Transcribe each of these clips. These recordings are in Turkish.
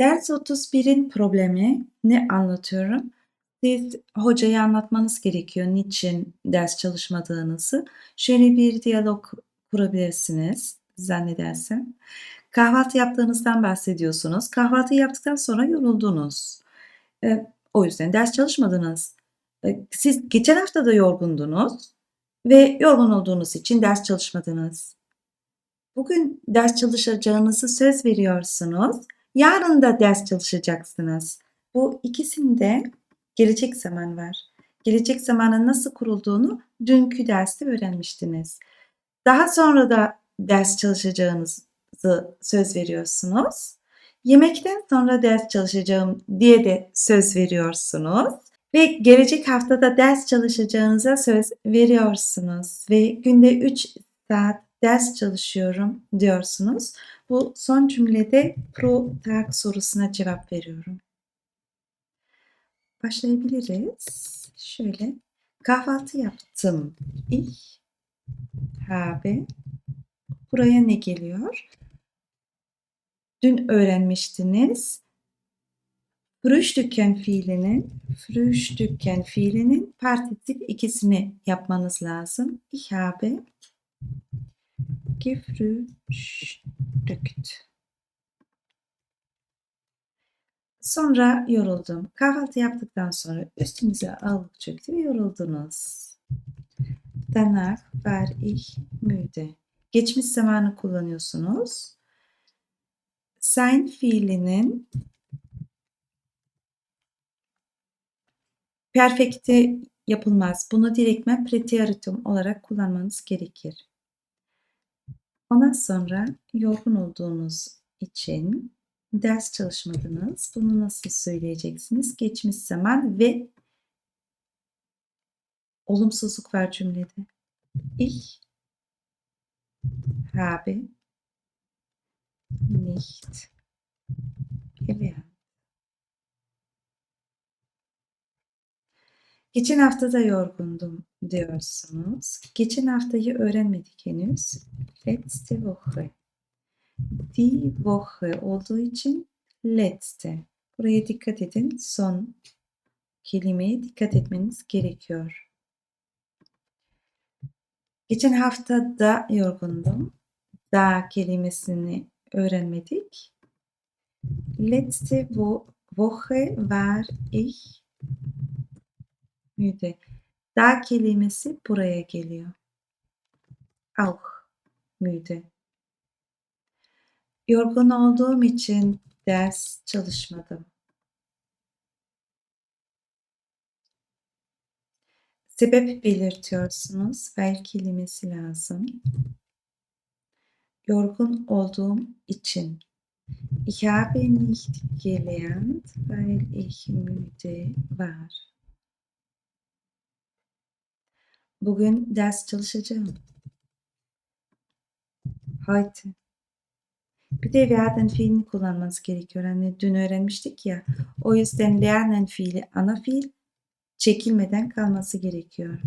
Ders 31'in problemi ne anlatıyorum? Siz hocaya anlatmanız gerekiyor niçin ders çalışmadığınızı. Şöyle bir diyalog kurabilirsiniz zannedersem. Kahvaltı yaptığınızdan bahsediyorsunuz. Kahvaltı yaptıktan sonra yoruldunuz. Eee, o yüzden ders çalışmadınız. Eee, siz geçen hafta da yorgundunuz ve yorgun olduğunuz için ders çalışmadınız. Bugün ders çalışacağınızı söz veriyorsunuz. Yarın da ders çalışacaksınız. Bu ikisinde gelecek zaman var. Gelecek zamanın nasıl kurulduğunu dünkü derste öğrenmiştiniz. Daha sonra da ders çalışacağınızı söz veriyorsunuz. Yemekten sonra ders çalışacağım diye de söz veriyorsunuz ve gelecek haftada ders çalışacağınıza söz veriyorsunuz ve günde 3 saat ders çalışıyorum diyorsunuz. Bu son cümlede pro tag sorusuna cevap veriyorum. Başlayabiliriz. Şöyle kahvaltı yaptım. Ich habe buraya ne geliyor? Dün öğrenmiştiniz. Frühstücken fiilinin frühstücken fiilinin particip ikisini yapmanız lazım. Ich habe gefrühstückt. Sonra yoruldum. Kahvaltı yaptıktan sonra üstünüze ağırlık çöktü ve yoruldunuz. Danach war ich müde. Geçmiş zamanı kullanıyorsunuz. Sein fiilinin perfekti yapılmaz. Bunu direktmen preteritum olarak kullanmanız gerekir. Ondan sonra yorgun olduğunuz için ders çalışmadınız. Bunu nasıl söyleyeceksiniz? Geçmiş zaman ve olumsuzluk var cümlede. Ich habe nicht gelernt. Geçen hafta da yorgundum diyorsunuz. Geçen haftayı öğrenmedik henüz. Letzte Woche. Die Woche olduğu için letzte. Buraya dikkat edin. Son kelimeye dikkat etmeniz gerekiyor. Geçen hafta da yorgundum. Da kelimesini öğrenmedik. Letzte Woche war ich müde. Da kelimesi buraya geliyor. Auch müde. Yorgun olduğum için ders çalışmadım. Sebep belirtiyorsunuz. Weil kelimesi lazım. Yorgun olduğum için. Ich habe nicht gelernt, weil ich müde war. Bugün ders çalışacağım. Heute. Bir de werden fiilini kullanmanız gerekiyor. Hani dün öğrenmiştik ya. O yüzden lernen fiili ana fiil çekilmeden kalması gerekiyor.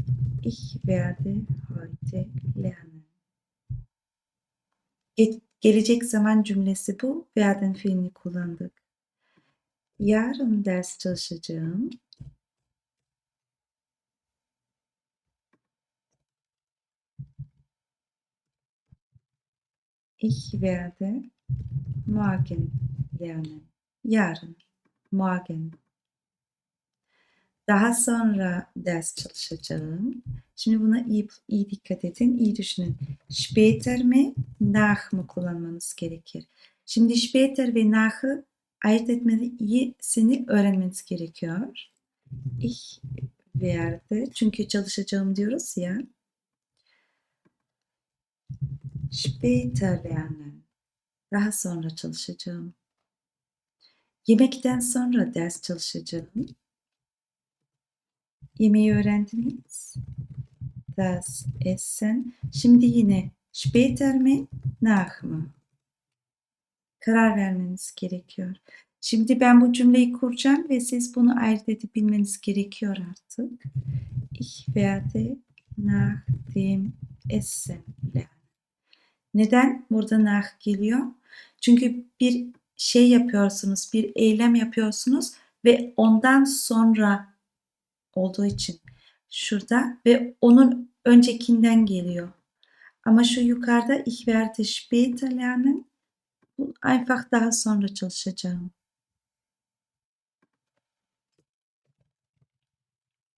Ich werde heute lernen. Ge gelecek zaman cümlesi bu. Werden fiilini kullandık. Yarın ders çalışacağım. Ich werde morgen lernen. Yarın. Morgen. Daha sonra ders çalışacağım. Şimdi buna iyi, iyi dikkat edin, iyi düşünün. Später mi, nach mı kullanmanız gerekir. Şimdi später ve nach'ı ayırt etmesini öğrenmeniz gerekiyor. Ich werde, çünkü çalışacağım diyoruz ya. Später lernen. Daha sonra çalışacağım. Yemekten sonra ders çalışacağım. Yemeği öğrendiniz. Das Essen. Şimdi yine später mi, nach mı? Karar vermeniz gerekiyor. Şimdi ben bu cümleyi kuracağım ve siz bunu ayırt edip bilmeniz gerekiyor artık. Ich werde nach dem Essen lernen. Neden burada nach geliyor? Çünkü bir şey yapıyorsunuz, bir eylem yapıyorsunuz ve ondan sonra olduğu için şurada ve onun öncekinden geliyor. Ama şu yukarıda ich werde später lernen. Einfach daha sonra çalışacağım.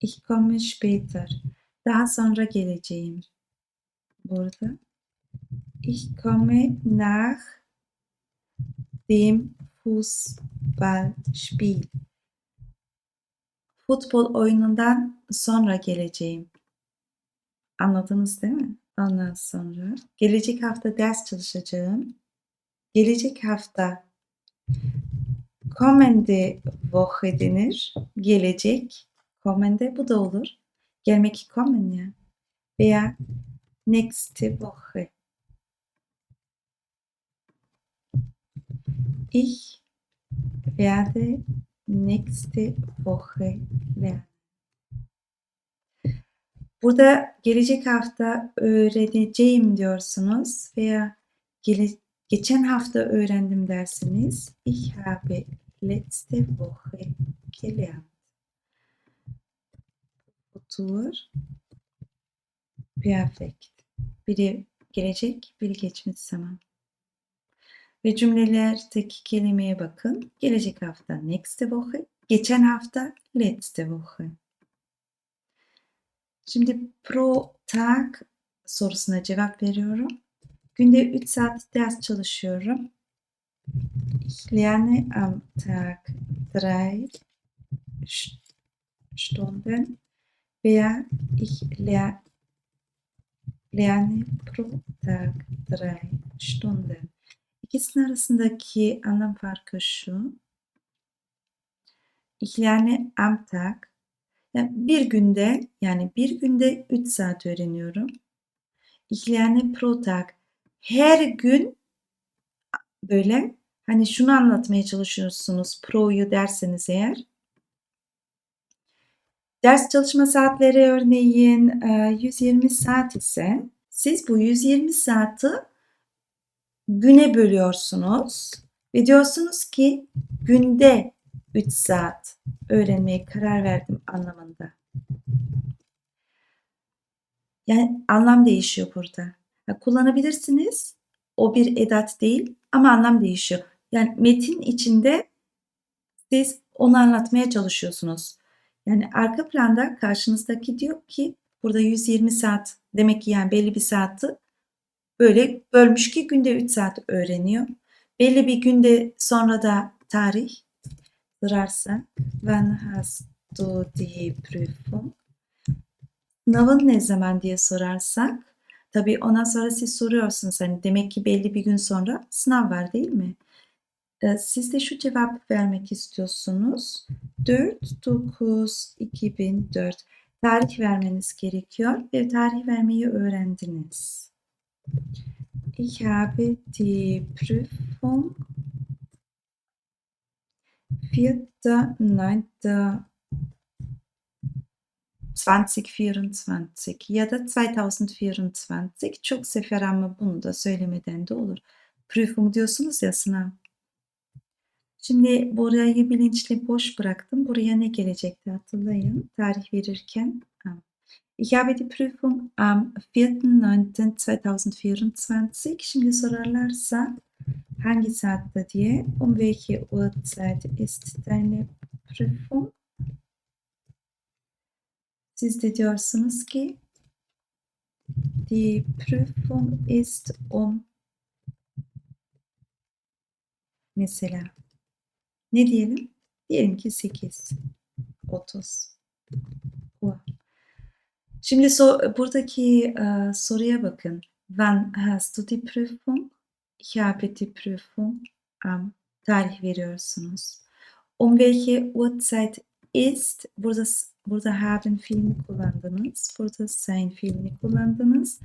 Ich komme später. Daha sonra geleceğim. Burada. Ich komme nach dem Fußballspiel. Futbol oyunundan sonra geleceğim. Anladınız değil mi? Ondan sonra gelecek hafta ders çalışacağım. Gelecek hafta kommende Woche denir. Gelecek. Kommende bu da olur. Gelmek kommen ya. Veya nächste Woche. Ich werde nächste Woche lernen. Burada gelecek hafta öğreneceğim diyorsunuz veya gele, geçen hafta öğrendim dersiniz. Ich habe letzte Woche gelernt. Futur perfekt. Biri gelecek, biri geçmiş zaman. Ve cümlelerdeki kelimeye bakın. Gelecek hafta nächste Woche, geçen hafta letzte Woche. Şimdi pro tag sorusuna cevap veriyorum. Günde 3 saat ders çalışıyorum. Ich lerne am Tag 3 Stunden veya ich lerne pro Tag 3 Stunden. İkisinin arasındaki anlam farkı şu. Ich lerne am Tag yani bir günde yani bir günde 3 saat öğreniyorum. Ich lerne pro Tag. Her gün böyle hani şunu anlatmaya çalışıyorsunuz pro'yu derseniz eğer. Ders çalışma saatleri örneğin 120 saat ise siz bu 120 saati güne bölüyorsunuz ve diyorsunuz ki günde 3 saat öğrenmeye karar verdim anlamında. Yani anlam değişiyor burada. Yani kullanabilirsiniz. O bir edat değil ama anlam değişiyor. Yani metin içinde siz onu anlatmaya çalışıyorsunuz. Yani arka planda karşınızdaki diyor ki burada 120 saat demek ki yani belli bir saati böyle bölmüş ki günde 3 saat öğreniyor. Belli bir günde sonra da tarih sorarsak wann hast du die Prüfung? Sınavın ne zaman diye sorarsak tabii ondan sonra siz soruyorsunuz hani demek ki belli bir gün sonra sınav var değil mi? Siz de şu cevap vermek istiyorsunuz. 4 9 2004 tarih vermeniz gerekiyor ve tarih vermeyi öğrendiniz. Ich habe die Prüfung 4.9.2024 ya da 2024 çok sefer ama bunu da söylemeden de olur. Prüfung diyorsunuz ya sınav. Şimdi burayı bilinçli boş bıraktım. Buraya ne gelecekti hatırlayın. Tarih verirken. Ich habe die Prüfung am 4.9.2024. Şimdi sorarlarsa hangi saatte diye. Um welche Uhrzeit ist deine Prüfung? Siz de diyorsunuz ki Die Prüfung ist um mesela ne diyelim? Diyelim ki 8 30 Şimdi so, buradaki e, soruya bakın. Wann hast du die Prüfung? Ich habe die Prüfung am tarih veriyorsunuz. Um welche Uhrzeit ist? Burada burada haben fiilini kullandınız. Burada sein fiilini kullandınız.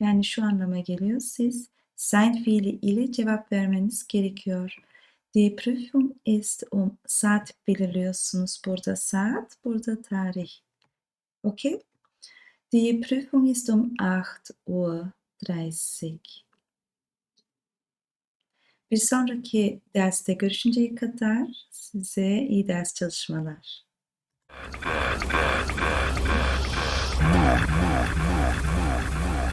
Yani şu anlama geliyor. Siz sein fiili ile cevap vermeniz gerekiyor. Die Prüfung ist um saat belirliyorsunuz. Burada saat, burada tarih. Okay? Die Prüfung ist um 8.30 Uhr. Bir sonraki derste görüşünceye kadar size iyi ders çalışmalar.